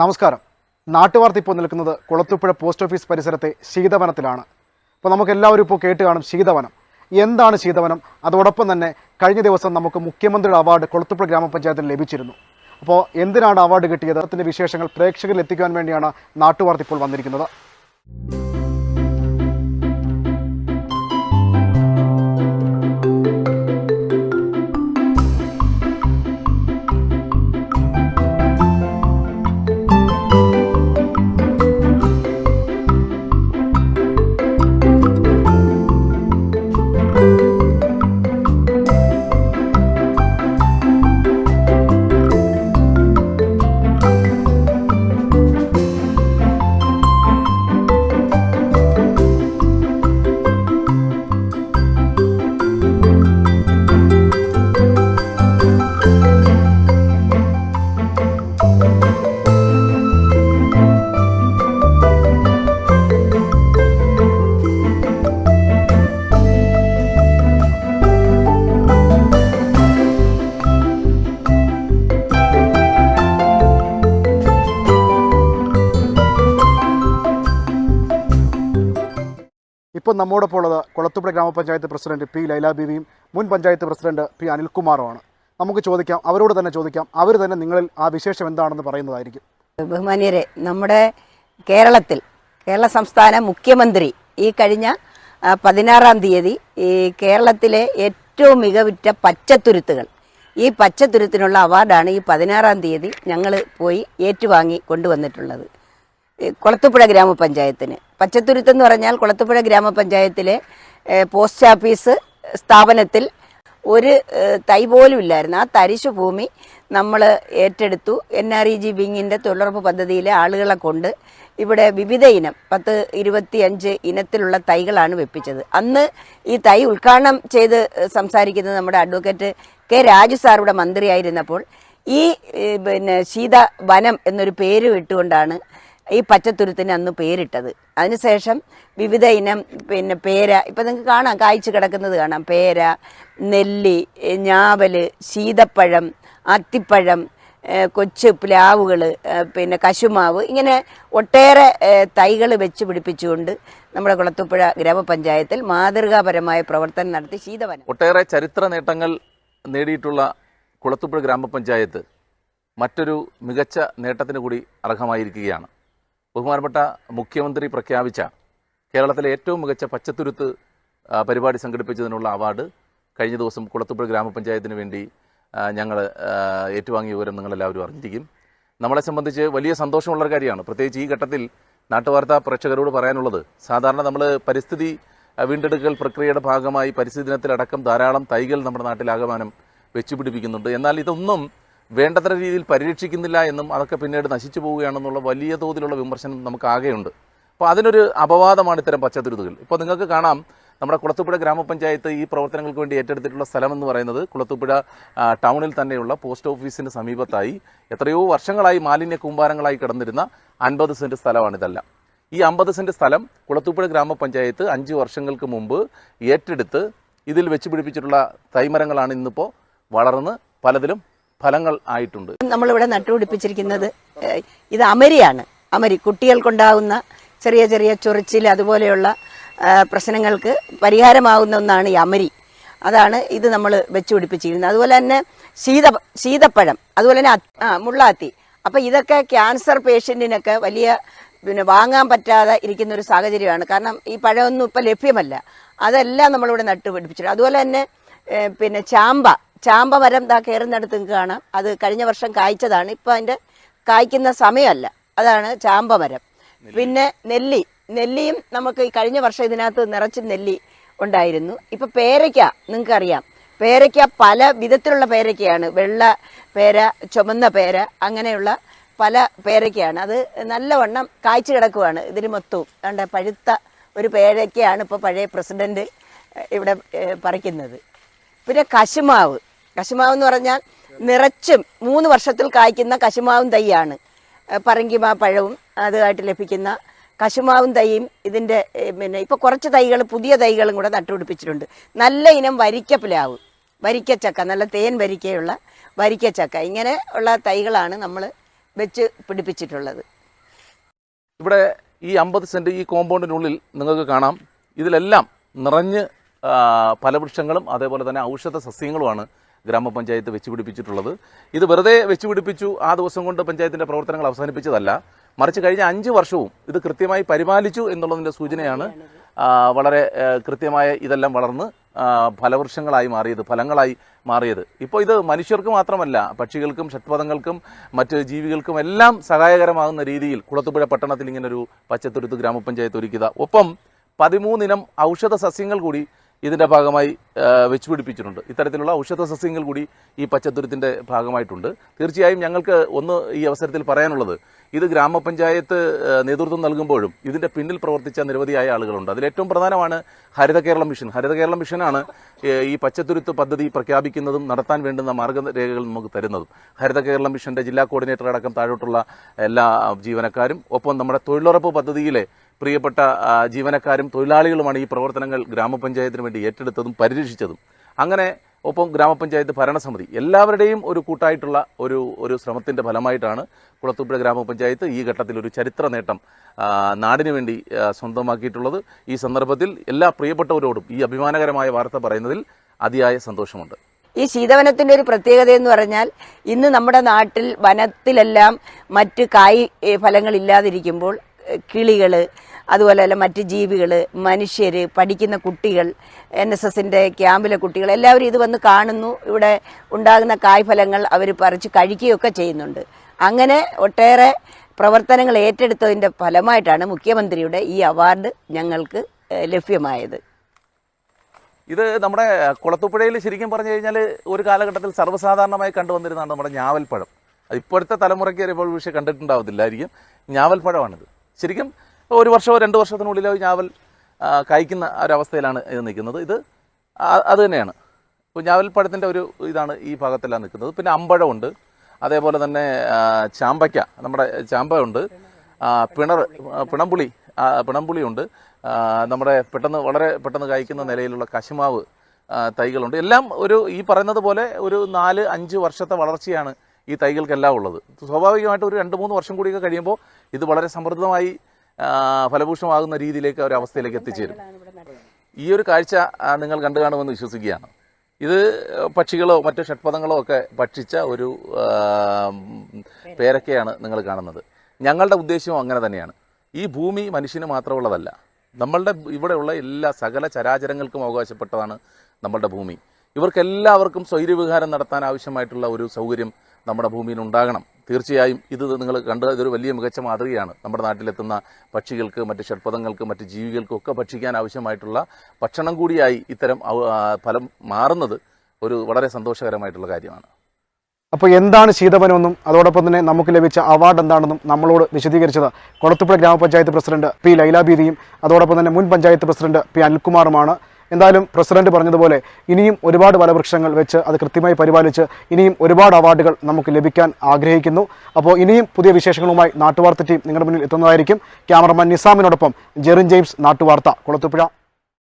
നമസ്കാരം. നാട്ടുവാർത്ത ഇപ്പോൾ നിൽക്കുന്നത് കുളത്തുപ്പുഴ പോസ്റ്റ് ഓഫീസ് പരിസരത്തെ ശീതവനത്തിലാണ്. അപ്പോൾ നമുക്ക് എല്ലാവരും ഇപ്പോൾ കേട്ട് കാണും ശീതവനം. എന്താണ് ശീതവനം? അതോടൊപ്പം തന്നെ കഴിഞ്ഞ ദിവസം നമുക്ക് മുഖ്യമന്ത്രിയുടെ അവാർഡ് കുളത്തുപ്പുഴ ഗ്രാമപഞ്ചായത്തിന് ലഭിച്ചിരുന്നു. അപ്പോൾ എന്തിനാണ് അവാർഡ് കിട്ടിയത്? അതിന്റെ വിശേഷങ്ങൾ പ്രേക്ഷകരിൽ എത്തിക്കാൻ വേണ്ടിയാണ് നാട്ടുവാർത്ത ഇപ്പോൾ വന്നിരിക്കുന്നത്. ഇപ്പോൾ നമ്മോടൊപ്പം ഉള്ളത് കുളത്തുപുഴ ഗ്രാമപഞ്ചായത്ത് പ്രസിഡന്റ് പി ലൈല ബീവിയും മുൻ പഞ്ചായത്ത് പ്രസിഡന്റ് പി അനിൽകുമാറുമാണ്. നമുക്ക് ചോദിക്കാം അവരോട് തന്നെ ചോദിക്കാം അവർ തന്നെ നിങ്ങളിൽ ആ വിശേഷം എന്താണെന്ന് പറയുന്നതായിരിക്കും. ബഹുമാനിയരെ നമ്മുടെ കേരളത്തിൽ കേരള സംസ്ഥാന മുഖ്യമന്ത്രി ഈ കഴിഞ്ഞ പതിനാറാം തീയതി ഈ കേരളത്തിലെ ഏറ്റവും മികവുറ്റ പച്ചത്തുരുത്തുകൾ ഈ പച്ചത്തുരുത്തിനുള്ള അവാർഡാണ് ഈ പതിനാറാം തീയതി ഞങ്ങൾ പോയി ഏറ്റുവാങ്ങി കൊണ്ടുവന്നിട്ടുള്ളത്. കുളത്തുപുഴ ഗ്രാമപഞ്ചായത്തിന്. പച്ചത്തുരുത്ത് എന്ന് പറഞ്ഞാൽ കുളത്തുപുഴ ഗ്രാമപഞ്ചായത്തിലെ പോസ്റ്റ് ഓഫീസ് സ്ഥാപനത്തിൽ ഒരു തൈ പോലും ഇല്ലായിരുന്നു. ആ തരിശു ഭൂമി നമ്മൾ ഏറ്റെടുത്തു. എൻ ആർ ഇ ജി വിങ്ങിന്റെ തൊഴിലുറപ്പ് പദ്ധതിയിലെ ആളുകളെ കൊണ്ട് ഇവിടെ വിവിധ ഇനം പത്ത് ഇരുപത്തി അഞ്ച് ഇനത്തിലുള്ള തൈകളാണ് വെപ്പിച്ചത്. അന്ന് ഈ തൈ ഉദ്ഘാടനം ചെയ്ത് സംസാരിക്കുന്നത് നമ്മുടെ അഡ്വക്കേറ്റ് കെ രാജു സാർ മന്ത്രിയായിരുന്നപ്പോൾ ഈ പിന്നെ ശീത വനം എന്നൊരു പേര് ഇട്ടുകൊണ്ടാണ് ഈ പച്ചത്തുരുത്തിന് അന്ന് പേരിട്ടത്. അതിനുശേഷം വിവിധ ഇനം പിന്നെ പേര ഇപ്പം നിങ്ങൾക്ക് കാണാം കായ്ച്ചു കിടക്കുന്നത് കാണാം. പേര നെല്ലി ഞാവൽ ശീതപ്പഴം അത്തിപ്പഴം കൊച്ചു പ്ലാവുകൾ പിന്നെ കശുമാവ് ഇങ്ങനെ ഒട്ടേറെ തൈകൾ വെച്ച് പിടിപ്പിച്ചുകൊണ്ട് നമ്മുടെ കുളത്തുപ്പുഴ ഗ്രാമപഞ്ചായത്തിൽ മാതൃകാപരമായ പ്രവർത്തനം നടത്തി ശീതവനം. ഒട്ടേറെ ചരിത്ര നേട്ടങ്ങൾ നേടിയിട്ടുള്ള കുളത്തുപ്പുഴ ഗ്രാമപഞ്ചായത്ത് മറ്റൊരു മികച്ച നേട്ടത്തിന് കൂടി അർഹമായിരിക്കുകയാണ്. ബഹുമാനപ്പെട്ട മുഖ്യമന്ത്രി പ്രഖ്യാപിച്ച കേരളത്തിലെ ഏറ്റവും മികച്ച പച്ചത്തുരുത്ത് പരിപാടി സംഘടിപ്പിച്ചതിനുള്ള അവാർഡ് കഴിഞ്ഞ ദിവസം കുളത്തുപുഴ ഗ്രാമപഞ്ചായത്തിന് വേണ്ടി ഞങ്ങൾ ഏറ്റുവാങ്ങിയ വിവരം നിങ്ങളെല്ലാവരും അറിഞ്ഞിരിക്കും. നമ്മളെ സംബന്ധിച്ച് വലിയ സന്തോഷമുള്ളൊരു കാര്യമാണ്. പ്രത്യേകിച്ച് ഈ ഘട്ടത്തിൽ നാട്ടുവാർത്താ പ്രേക്ഷകരോട് പറയാനുള്ളത് സാധാരണ നമ്മൾ പരിസ്ഥിതി വീണ്ടെടുക്കൽ പ്രക്രിയയുടെ ഭാഗമായി പരിസ്ഥിതി ദിനത്തിലടക്കം ധാരാളം തൈകൾ നമ്മുടെ നാട്ടിൽ നാട്ടിലാകമാനം വെച്ചുപിടിപ്പിക്കുന്നുണ്ട്. എന്നാൽ ഇതൊന്നും വേണ്ടത്ര രീതിയിൽ പരിരക്ഷിക്കുന്നില്ല എന്നും അതൊക്കെ പിന്നീട് നശിച്ചു പോവുകയാണെന്നുള്ള വലിയ തോതിലുള്ള വിമർശനം നമുക്ക് ആകെയുണ്ട് അപ്പോൾ അതിനൊരു അപവാദമാണ് ഇത്തരം പച്ചത്തുരുതുകൾ ഇപ്പോൾ നിങ്ങൾക്ക് കാണാം നമ്മുടെ കുളത്തുപുഴ ഗ്രാമപഞ്ചായത്ത് ഈ പ്രവർത്തനങ്ങൾക്ക് വേണ്ടി ഏറ്റെടുത്തിട്ടുള്ള സ്ഥലം എന്ന് പറയുന്നത് കുളത്തുപുഴ ടൗണിൽ തന്നെയുള്ള പോസ്റ്റ് ഓഫീസിന് സമീപത്തായി എത്രയോ വർഷങ്ങളായി മാലിന്യ കൂമ്പാരങ്ങളായി കിടന്നിരുന്ന അൻപത് സെന്റ് സ്ഥലമാണിതെല്ലാം ഈ അമ്പത് സെന്റ് സ്ഥലം കുളത്തുപുഴ ഗ്രാമപഞ്ചായത്ത് അഞ്ച് വർഷങ്ങൾക്ക് മുമ്പ് ഏറ്റെടുത്ത് ഇതിൽ വെച്ച് പിടിപ്പിച്ചിട്ടുള്ള തൈമരങ്ങളാണ് ഇന്നിപ്പോൾ വളർന്ന് പലതിലും ഫലങ്ങൾ ആയിട്ടുണ്ട്. നമ്മളിവിടെ നട്ടുപിടിപ്പിച്ചിരിക്കുന്നത് ഇത് അമരിയാണ്. അമരി കുട്ടികൾക്കുണ്ടാകുന്ന ചെറിയ ചെറിയ ചൊറിച്ചിൽ അതുപോലെയുള്ള പ്രശ്നങ്ങൾക്ക് പരിഹാരമാകുന്ന ഒന്നാണ് ഈ അമരി. അതാണ് ഇത് നമ്മൾ വെച്ചു പിടിപ്പിച്ചിരിക്കുന്നത് അതുപോലെ തന്നെ ശീത ശീതപ്പഴം അതുപോലെ തന്നെ മുള്ളാത്തി. അപ്പം ഇതൊക്കെ ക്യാൻസർ പേഷ്യന്റിനൊക്കെ വലിയ പിന്നെ വാങ്ങാൻ പറ്റാതെ ഇരിക്കുന്ന ഒരു സാഹചര്യമാണ്. കാരണം ഈ പഴമൊന്നും ഇപ്പം ലഭ്യമല്ല. അതെല്ലാം നമ്മളിവിടെ നട്ടുപിടിപ്പിച്ചിട്ടുണ്ട്. അതുപോലെ തന്നെ പിന്നെ ചാമ്പ ചാമ്പ മരം ദാ കയറുന്നിടത്ത് നിങ്ങൾക്ക് കാണാം. അത് കഴിഞ്ഞ വർഷം കായ്ച്ചതാണ്. ഇപ്പം അതിന്റെ കായ്ക്കുന്ന സമയമല്ല. അതാണ് ചാമ്പ മരം പിന്നെ നെല്ലി. നെല്ലിയും നമുക്ക് ഈ കഴിഞ്ഞ വർഷം ഇതിനകത്ത് നിറച്ച് നെല്ലി ഉണ്ടായിരുന്നു. ഇപ്പം പേരയ്ക്ക നിങ്ങൾക്കറിയാം. പേരയ്ക്ക പല വിധത്തിലുള്ള പേരയ്ക്കയാണ്. വെള്ള പേര ചുമന്ന പേര അങ്ങനെയുള്ള പല പേരയ്ക്കയാണ്. അത് നല്ലവണ്ണം കായ്ച്ചു കിടക്കുവാണ് ഇതിന് മൊത്തവും. കണ്ട പഴുത്ത ഒരു പേരയ്ക്കയാണ് ഇപ്പോൾ പഴയ പ്രസിഡന്റ് ഇവിടെ പറിക്കുന്നത്. പിന്നെ കശുമാവ്. കശുമാവ് എന്ന് പറഞ്ഞാൽ നിറച്ചും മൂന്ന് വർഷത്തിൽ കായ്ക്കുന്ന കശുമാവും തൈയാണ്. പറങ്കിമാ പഴവും അതുമായിട്ട് ലഭിക്കുന്ന കശുമാവും തൈയും ഇതിന്റെ പിന്നെ ഇപ്പോൾ കുറച്ച് തൈകൾ പുതിയ തൈകളും കൂടെ നട്ടുപിടിപ്പിച്ചിട്ടുണ്ട്. നല്ല ഇനം വരിക്ക പ്ലാവ് വരിക്കച്ചക്ക നല്ല തേൻ വരിക്കയുള്ള വരിക്കച്ചക്ക. ഇങ്ങനെ ഉള്ള തൈകളാണ് നമ്മൾ വെച്ച് പിടിപ്പിച്ചിട്ടുള്ളത്. ഇവിടെ ഈ അമ്പത് സെന്റ് ഈ കോമ്പൗണ്ടിനുള്ളിൽ നിങ്ങൾക്ക് കാണാം. ഇതിലെല്ലാം നിറഞ്ഞ് ഫലവൃക്ഷങ്ങളും അതേപോലെ തന്നെ ഔഷധ സസ്യങ്ങളുമാണ് ഗ്രാമപഞ്ചായത്ത് വെച്ച് പിടിപ്പിച്ചിട്ടുള്ളത് ഇത് വെറുതെ വെച്ച് പിടിപ്പിച്ചു ആ ദിവസം കൊണ്ട് പഞ്ചായത്തിന്റെ പ്രവർത്തനങ്ങൾ അവസാനിപ്പിച്ചതല്ല. മറിച്ച് കഴിഞ്ഞ അഞ്ച് വർഷവും ഇത് കൃത്യമായി പരിപാലിച്ചു എന്നുള്ളതിന്റെ സൂചനയാണ് വളരെ കൃത്യമായ ഇതെല്ലാം വളർന്ന് ഫലവൃക്ഷങ്ങളായി മാറിയത് ഫലങ്ങളായി മാറിയത്. ഇപ്പോൾ ഇത് മനുഷ്യർക്ക് മാത്രമല്ല പക്ഷികൾക്കും ഷട്ട്പഥങ്ങൾക്കും മറ്റ് ജീവികൾക്കും എല്ലാം സഹായകരമാകുന്ന രീതിയിൽ കുളത്തുപുഴ പട്ടണത്തിൽ ഇങ്ങനൊരു പച്ചത്തുരുത്ത് ഗ്രാമപഞ്ചായത്ത് ഒരുക്കുക ഒപ്പം പതിമൂന്നിനം ഔഷധ സസ്യങ്ങൾ കൂടി ഇതിന്റെ ഭാഗമായി വെച്ച് പിടിപ്പിച്ചിട്ടുണ്ട് ഇത്തരത്തിലുള്ള ഔഷധ സസ്യങ്ങൾ കൂടി ഈ പച്ചത്തുരുത്തിന്റെ ഭാഗമായിട്ടുണ്ട്. തീർച്ചയായും ഞങ്ങൾക്ക് ഒന്ന് ഈ അവസരത്തിൽ പറയാനുള്ളത് ഇത് ഗ്രാമപഞ്ചായത്ത് നേതൃത്വം നൽകുമ്പോഴും ഇതിന്റെ പിന്നിൽ പ്രവർത്തിച്ച നിരവധിയായ ആളുകളുണ്ട്. അതിലേറ്റവും പ്രധാനമാണ് ഹരിത കേരളം മിഷൻ. ഹരിത കേരളം മിഷനാണ് ഈ പച്ചത്തുരുത്ത് പദ്ധതി പ്രഖ്യാപിക്കുന്നതും നടത്താൻ വേണ്ടുന്ന മാർഗരേഖകൾ നമുക്ക് തരുന്നതും. ഹരിത കേരളം മിഷന്റെ ജില്ലാ കോർഡിനേറ്റർ അടക്കം താഴോട്ടുള്ള എല്ലാ ജീവനക്കാരും ഒപ്പം നമ്മുടെ തൊഴിലുറപ്പ് പദ്ധതിയിലെ പ്രിയപ്പെട്ട ജീവനക്കാരും തൊഴിലാളികളുമാണ് ഈ പ്രവർത്തനങ്ങൾ ഗ്രാമപഞ്ചായത്തിന് വേണ്ടി ഏറ്റെടുത്തതും പരിരക്ഷിച്ചതും. അങ്ങനെ ഒപ്പം ഗ്രാമപഞ്ചായത്ത് ഭരണസമിതി എല്ലാവരുടെയും ഒരു കൂട്ടായിട്ടുള്ള ഒരു ഒരു ശ്രമത്തിന്റെ ഫലമായിട്ടാണ് കുളത്തൂപ്പുഴ ഗ്രാമപഞ്ചായത്ത് ഈ ഘട്ടത്തിൽ ഒരു ചരിത്ര നേട്ടം നാടിനു വേണ്ടി സ്വന്തമാക്കിയിട്ടുള്ളത്. ഈ സന്ദർഭത്തിൽ എല്ലാ പ്രിയപ്പെട്ടവരോടും ഈ അഭിമാനകരമായ വാർത്ത പറയുന്നതിൽ അതിയായ സന്തോഷമുണ്ട്. ഈ ശീതവനത്തിന്റെ ഒരു പ്രത്യേകത എന്ന് പറഞ്ഞാൽ ഇന്ന് നമ്മുടെ നാട്ടിൽ വനത്തിലെല്ലാം മറ്റ് കായ് ഇല്ലാതിരിക്കുമ്പോൾ കിളികൾ അതുപോലെ തന്നെ മറ്റ് ജീവികൾ മനുഷ്യർ പഠിക്കുന്ന കുട്ടികൾ എൻ എസ് എസിന്റെ ക്യാമ്പിലെ കുട്ടികൾ എല്ലാവരും ഇത് വന്ന് കാണുന്നു. ഇവിടെ ഉണ്ടാകുന്ന കായ്ഫലങ്ങൾ അവർ പറിച്ച് കഴിക്കുകയൊക്കെ ചെയ്യുന്നുണ്ട്. അങ്ങനെ ഒട്ടേറെ പ്രവർത്തനങ്ങൾ ഏറ്റെടുത്തതിന്റെ ഫലമായിട്ടാണ് മുഖ്യമന്ത്രിയുടെ ഈ അവാർഡ് ഞങ്ങൾക്ക് ലഭ്യമായത്. ഇത് നമ്മുടെ കുളത്തുപുഴയിൽ ശരിക്കും പറഞ്ഞു കഴിഞ്ഞാൽ ഒരു കാലഘട്ടത്തിൽ സർവസാധാരണമായി കണ്ടുവന്നിരുന്നതാണ് നമ്മുടെ ഞാവൽപ്പഴം. ഇപ്പോഴത്തെ തലമുറയ്ക്ക് ഇപ്പോൾ പക്ഷേ കണ്ടിട്ടുണ്ടാവത്തില്ലായിരിക്കും. ഞാവൽപ്പഴമാണിത്. ശരിക്കും ഒരു വർഷമോ രണ്ട് വർഷത്തിനുള്ളിലോ ഞാവൽ കായ്ക്കുന്ന ഒരവസ്ഥയിലാണ് ഇത് നിൽക്കുന്നത്. ഇത് അത് തന്നെയാണ്. ഇപ്പോൾ ഞാവൽപ്പഴത്തിന്റെ ഒരു ഇതാണ് ഈ ഭാഗത്തെല്ലാം നിൽക്കുന്നത്. പിന്നെ അമ്പഴമുണ്ട്. അതേപോലെ തന്നെ ചാമ്പയ്ക്ക നമ്മുടെ ചാമ്പയുണ്ട്. പിണർ പിണമ്പുളി പിണമ്പുളിയുണ്ട് നമ്മുടെ പെട്ടെന്ന് വളരെ പെട്ടെന്ന് കായ്ക്കുന്ന നിലയിലുള്ള കശുമാവ് തൈകളുണ്ട്. എല്ലാം ഒരു ഈ പറയുന്നത് പോലെ ഒരു നാല് അഞ്ച് വർഷത്തെ വളർച്ചയാണ് ഈ തൈകൾക്കെല്ലാം ഉള്ളത്. സ്വാഭാവികമായിട്ട് ഒരു രണ്ട് മൂന്ന് വർഷം കൂടിയൊക്കെ കഴിയുമ്പോൾ ഇത് വളരെ സമൃദ്ധമായി ഫലഭൂഷമാകുന്ന രീതിയിലേക്ക് ഒരു അവസ്ഥയിലേക്ക് എത്തിച്ചേരും. ഈ ഒരു കാഴ്ച നിങ്ങൾ കണ്ടു കാണുമെന്ന് വിശ്വസിക്കുകയാണ്. ഇത് പക്ഷികളോ മറ്റു ഷഡ്പദങ്ങളോ ഒക്കെ ഭക്ഷിച്ച ഒരു പേരക്കയാണ് നിങ്ങൾ കാണുന്നത്. ഞങ്ങളുടെ ഉദ്ദേശ്യവും അങ്ങനെ തന്നെയാണ്. ഈ ഭൂമി മനുഷ്യന് മാത്രമുള്ളതല്ല നമ്മളുടെ ഇവിടെയുള്ള എല്ലാ സകല ചരാചരങ്ങൾക്കും അവകാശപ്പെട്ടതാണ് നമ്മളുടെ ഭൂമി. ഇവർക്കെല്ലാവർക്കും സ്വൈര്യവിഹാരം നടത്താൻ ആവശ്യമായിട്ടുള്ള ഒരു സൗകര്യം നമ്മുടെ ഭൂമിയിൽ ഉണ്ടാകണം. തീർച്ചയായും ഇത് നിങ്ങൾ കണ്ട ഇതൊരു വലിയ മികച്ച മാതൃകയാണ്. നമ്മുടെ നാട്ടിലെത്തുന്ന പക്ഷികൾക്ക് മറ്റ് ഷഡ്പദങ്ങൾക്ക് മറ്റ് ജീവികൾക്കും ഒക്കെ ഭക്ഷിക്കാൻ ആവശ്യമായിട്ടുള്ള ഭക്ഷണം കൂടിയായി ഇത്തരം ഫലം മാറുന്നത് ഒരു വളരെ സന്തോഷകരമായിട്ടുള്ള കാര്യമാണ്. അപ്പോൾ എന്താണ് ശീതവനമെന്നും അതോടൊപ്പം തന്നെ നമുക്ക് ലഭിച്ച അവാർഡ് എന്താണെന്നും നമ്മളോട് വിശദീകരിച്ചത് കൊളത്തുപുഴ ഗ്രാമപഞ്ചായത്ത് പ്രസിഡന്റ് പി ലൈലാബീതിയും അതോടൊപ്പം തന്നെ മുൻ പഞ്ചായത്ത് പ്രസിഡന്റ് പി അനിൽകുമാറുമാണ്. എന്തായാലും പ്രസിഡന്റ് പറഞ്ഞതുപോലെ ഇനിയും ഒരുപാട് വനവൃക്ഷങ്ങൾ വെച്ച് അത് കൃത്യമായി പരിപാലിച്ച് ഇനിയും ഒരുപാട് അവാർഡുകൾ നമുക്ക് ലഭിക്കാൻ ആഗ്രഹിക്കുന്നു. അപ്പോൾ ഇനിയും പുതിയ വിശേഷങ്ങളുമായി നാട്ടുവാർത്ത ടീം നിങ്ങളുടെ മുന്നിൽ എത്തുന്നതായിരിക്കും. ക്യാമറമാൻ നിസാമിനോടൊപ്പം ജെറിൻ ജെയിംസ് നാട്ടുവാർത്ത കൊളത്തുപുഴ